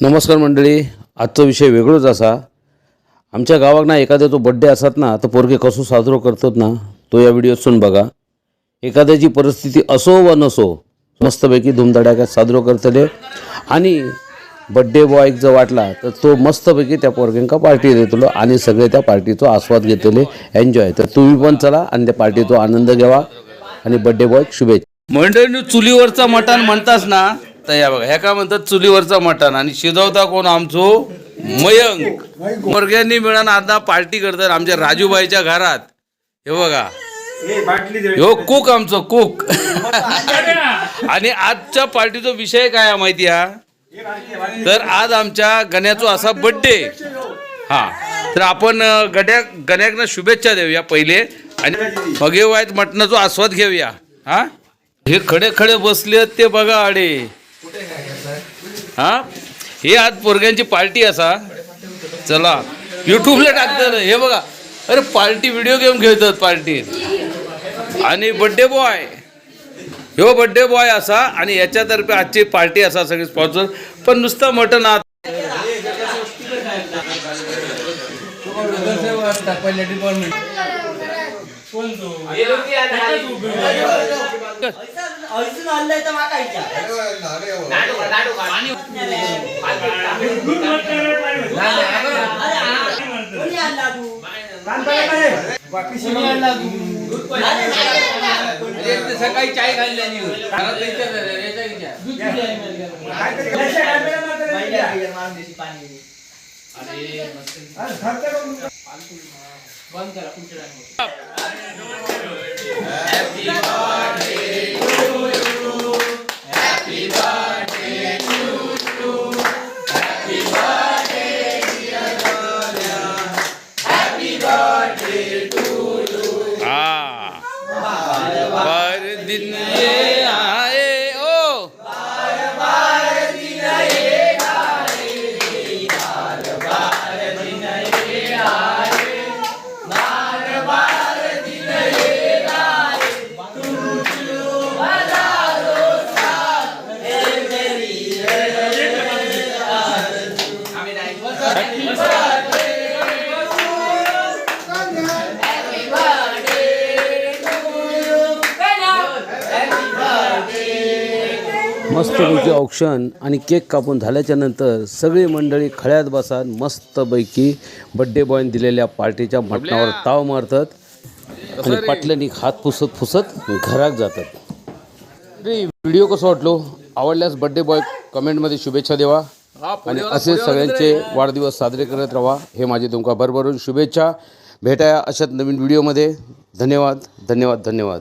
नमस्कार मंडळी आजचा विषय वेगळोच असा. आमच्या गावाक ना एखाद्या तो बड्डे असत ना तर पोरगे कसो साजरो करतात ना तो या व्हिडिओतसून बघा. एखाद्याची परिस्थिती असो व नसो मस्तपैकी धुमधडाक्यात साजरो करतले. आणि बड्डे बॉयक जर वाटला तर तो मस्तपैकी त्या पोरग्यांका पार्टी देतलो आणि सगळे त्या पार्टीचो आस्वाद घेतले. एन्जॉय तर तुम्ही पण चला आणि त्या पार्टीचो आनंद घ्यावा. आणि बड्डे बॉय शुभेच्छा. मंडळी चुलीवरचा मटण म्हणतास ना तर या बघा ह्या काय म्हणतात? चुलीवरचा मटण. आणि शिजवता कोण? आमचो मयंक. वर्ग्यांनी मिळून आता पार्टी करतात आमच्या राजूबाईच्या घरात. हे बघा. हो कुक आमचं कुक आणि आजच्या पार्टीचा विषय काय आहे माहिती हा? तर आज आमच्या गण्याचो असा बड्डे हा. तर आपण गड्या गण्याकनं शुभेच्छा देऊया पहिले. आणि मगे वाईट मटणाचा आस्वाद घेऊया. हा? हे खडे खडे बसले ते बघा आडे. हा? हे आज पोरग्यांची पार्टी असा. चला. युट्यूबला टाकतात. हे बघा. अरे पार्टी व्हिडिओ गेम खेळतात पार्टीत आणि बड्डे बॉय ह्यो बड्डे बॉय असा आणि याच्यातर्फे आजची पार्टी असा सगळी स्पॉन्सर पण नुसतं मटण आत अजून आणलंय तर माका विचार. कोणी आणला तू? सकाळी चाय खाल्ल्याने पहिल्या बिगर मारून देशी पाणी मस्तपैकी औक्षण आणि केक कापून झाल्याच्यानंतर सगळी मंडळी खळ्यात बसात मस्तपैकी बड्डे बॉयने दिलेल्या पार्टीच्या मटणावर ताव मारतात आणि पाटल्यानी हात पुसत पुसत घरात जातात. रे व्हिडिओ कसं वाटलो? आवडल्यास बड्डे बॉय कमेंटमध्ये शुभेच्छा देवा. आणि असे सगळ्यांचे वाढदिवस साजरे करत राहा हे माझे तुमका भरभरून शुभेच्छा. भेटाया अशाच नवीन व्हिडिओमध्ये धन्यवाद धन्यवाद धन्यवाद.